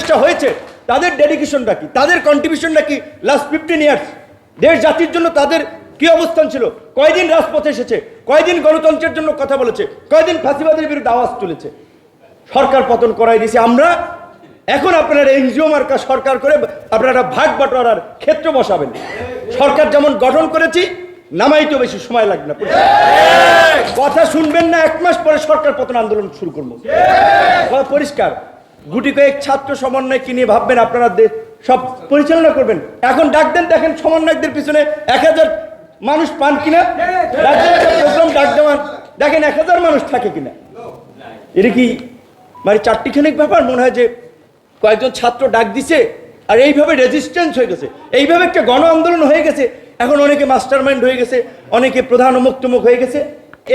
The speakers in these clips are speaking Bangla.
উপদেষ্টা হয়েছে তাদের ডেডিকেশনটা কি? তাদের কন্ট্রিবিউশনটা কি? লাস্ট ফিফটিন ইয়ার্স দেশ জাতির জন্য তাদের কি অবস্থান ছিল? কয়দিন রাজপথে এসেছে? কয়দিন গণতন্ত্রের জন্য কথা বলেছে? কয়দিন ফাঁসিবাদের বিরুদ্ধে আওয়াজ তুলেছে? সরকার পতন করাই দিয়েছে। আমরা এখন আপনারা এনজিও মার্কা সরকার করে আপনারা ভাগ বাটোয়ারার ক্ষেত্র বসাবেন। সরকার যেমন গঠন করেছি নামাইতেও বেশি সময় লাগবে না। কথা শুনবেন না এক মাস পরে সরকার পতন আন্দোলন শুরু করব। পরিষ্কার। গুটি কয়েক ছাত্র সমন্বয়কে নিয়ে ভাববেন আপনারা? সব পরিচালনা করবেন। এখন ডাক দেন, দেখেন সমন্বয়কদের পিছনে এক হাজার মানুষ পান কিনা? প্রোগ্রাম ডাক দেওয়ান দেখেন এক হাজার মানুষ থাকে কিনা? এটা কি মানে চারটিখানিক ব্যাপার? মনে হয় যে কয়েকজন ছাত্র ডাক দিছে আর এইভাবে রেজিস্ট্যান্স হয়ে গেছে। এইভাবে একটা গণ আন্দোলন হয়ে গেছে। এখন অনেকে মাস্টার মাইন্ড হয়ে গেছে, অনেকে প্রধান মুক্তমুখ হয়ে গেছে।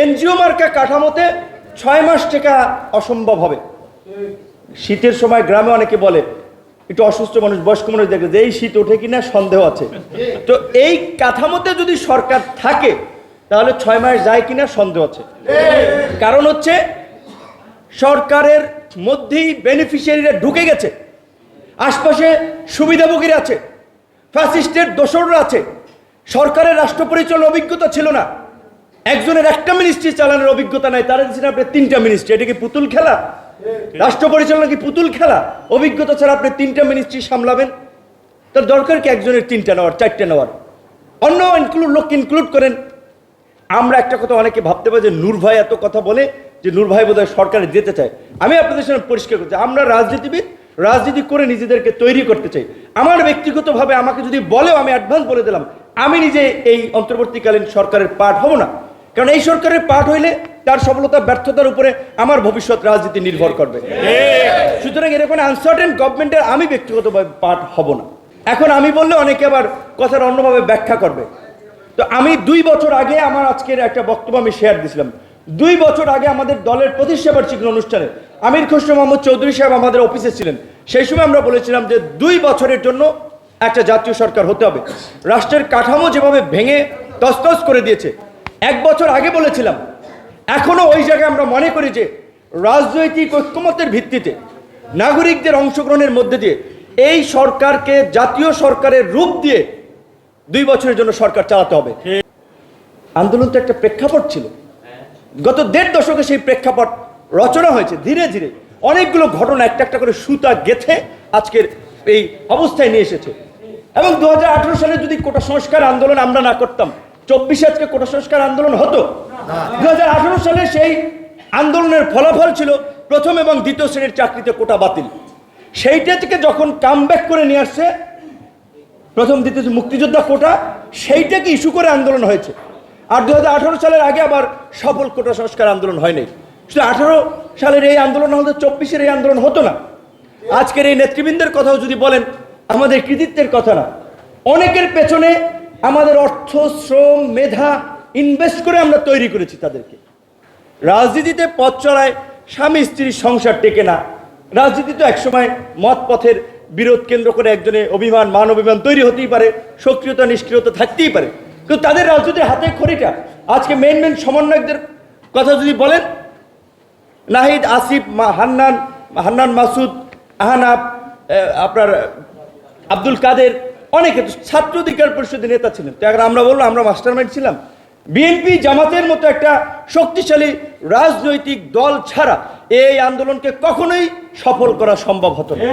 এনজিও মার্কা কাঠামোতে ছয় মাস টেকা অসম্ভব হবে। শীতের সময় গ্রামে অনেকে বলে, একটু অসুস্থ মানুষ, বয়স্ক মানুষ দেখে যে এই শীত ওঠে কিনা সন্দেহ আছে। তো এই কাঠামোতে যদি সরকার থাকে, তাহলে ছয় মাস যায় কিনা সন্দেহ আছে। কারণ হচ্ছে, সরকারের মধ্যেই বেনিফিশিয়ারিরা ঢুকে গেছে। আশপাশে সুবিধাভোগীরা আছে ফ্যাসিস্টের দোসররা আছে। সরকারের রাষ্ট্র পরিচালনার অভিজ্ঞতা ছিল না। একজনের একটা মিনিস্ট্রি চালানোর অভিজ্ঞতা নাই, তারা দিচ্ছেন আপনি তিনটা মিনিস্ট্রি এটা কি পুতুল খেলা? রাষ্ট্র পরিচালনা কি পুতুল খেলা? অভিজ্ঞতা ছাড়া আপনি তিনটা মিনিস্ট্রি সামলাবেন? তার দরকার কি একজনের তিনটা নেওয়ার, চারটে নেওয়ার? অন্য ইনক্লুড লোক ইনক্লুড করেন। আমরা একটা কথা অনেকে ভাবতে পারি যে নূর ভাই এত কথা বলে যে নূর ভাই বোধহয় সরকারে যেতে চায়। আমি আপনাদের সামনে পরিষ্কার করছি, আমরা রাজনীতিবিদ, রাজনীতি করে নিজেদেরকে তৈরি করতে চাই। আমার ব্যক্তিগতভাবে আমাকে যদি বলেও আমি অ্যাডভান্স বলে দিলাম, আমি নিজে এই অন্তর্বর্তীকালীন সরকারের পার্ট হব না। কারণ এই সরকারের পার্ট হইলে তার সফলতা, ব্যর্থতার উপরে আমার ভবিষ্যৎ রাজনীতি নির্ভর করবে। সুতরাং এরকম আনসার্টেন গভর্নমেন্টের আমি ব্যক্তিগতভাবে পার্ট হব না। এখন আমি বললে অনেকে আবার কথার অন্যভাবে ব্যাখ্যা করবে। তো আমি দুই বছর আগে আমার আজকের একটা বক্তব্য আমি শেয়ার দিয়েছিলাম। দুই বছর আগে আমাদের দলের প্রতিষ্ঠা বার্ষিকী অনুষ্ঠানে আমির খসরু মোহাম্মদ চৌধুরী সাহেব আমাদের অফিসে ছিলেন। সেই সময় আমরা বলেছিলাম যে দুই বছরের জন্য একটা জাতীয় সরকার হতে হবে। রাষ্ট্রের কাঠামো যেভাবে ভেঙে তসতস করে দিয়েছে, এক বছর আগে বলেছিলাম এখনও ওই জায়গায় আমরা মনে করি যে রাজনৈতিক ঐক্যমতের ভিত্তিতে নাগরিকদের অংশগ্রহণের মধ্যে দিয়ে এই সরকারকে জাতীয় সরকারের রূপ দিয়ে দুই বছরের জন্য সরকার চালাতে হবে। আন্দোলন তো একটা প্রেক্ষাপট ছিল। গত দেড় দশকে সেই প্রেক্ষাপট রচনা হয়েছে ধীরে ধীরে। অনেকগুলো ঘটনা একটা একটা করে সুতা গেথে আজকের এই অবস্থায় নিয়ে এসেছে। এবং দু হাজার আঠেরো সালে যদি কোটা সংস্কার আন্দোলন আমরা না করতাম, চব্বিশে আজকে কোটা সংস্কার আন্দোলন হতো। সালে সেই আন্দোলনের ফলাফল ছিল প্রথম এবং দ্বিতীয় শ্রেণির চাকরিতে কোটা বাতিল। সেইটা থেকে যখন কাম করে নিয়ে আসছে, প্রথম, দ্বিতীয় মুক্তিযোদ্ধা কোটা সেইটাকে ইস্যু করে আন্দোলন হয়েছে? আর দু হাজার আঠারো সালের আগে আবার সফল কোটা সংস্কার আন্দোলন হয়নি। শুধু আঠারো সালের এই আন্দোলন হলে চব্বিশের এই আন্দোলন হতো না। আজকের এই নেতৃবৃন্দের কথাও যদি বলেন, আমাদের কৃতিত্বের কথা না। অনেকের পেছনে আমাদের অর্থ, শ্রম, মেধা ইনভেস্ট করে আমরা তৈরি করেছি তাদেরকে। রাজনীতিতে পথ চলায় স্বামী স্ত্রীর সংসার টেকে না। রাজনীতি তো একসময় মত পথের বিরোধ কেন্দ্র করে একজনে অভিমান মান অভিমান তৈরি হতেই পারে সক্রিয়তা নিষ্ক্রিয়তা থাকতেই পারে। কিন্তু তাদের রাজনীতির হাতে খড়িটা আজকে মেন মেন সমন্বয়কদের কথা যদি বলেন নাহিদ আসিফ হান্নান হান্নান মাসুদ আহানাব আহ, আপনার আব্দুল কাদের অনেকে ছাত্র অধিকার পরিষদের নেতা ছিলেন। তো আমরা বললাম আমরা মাস্টারমাইন্ড ছিলাম। বিএনপি জামাতের মতো একটা শক্তিশালী রাজনৈতিক দল ছাড়া এই আন্দোলনকে কখনোই সফল করা সম্ভব হতো না।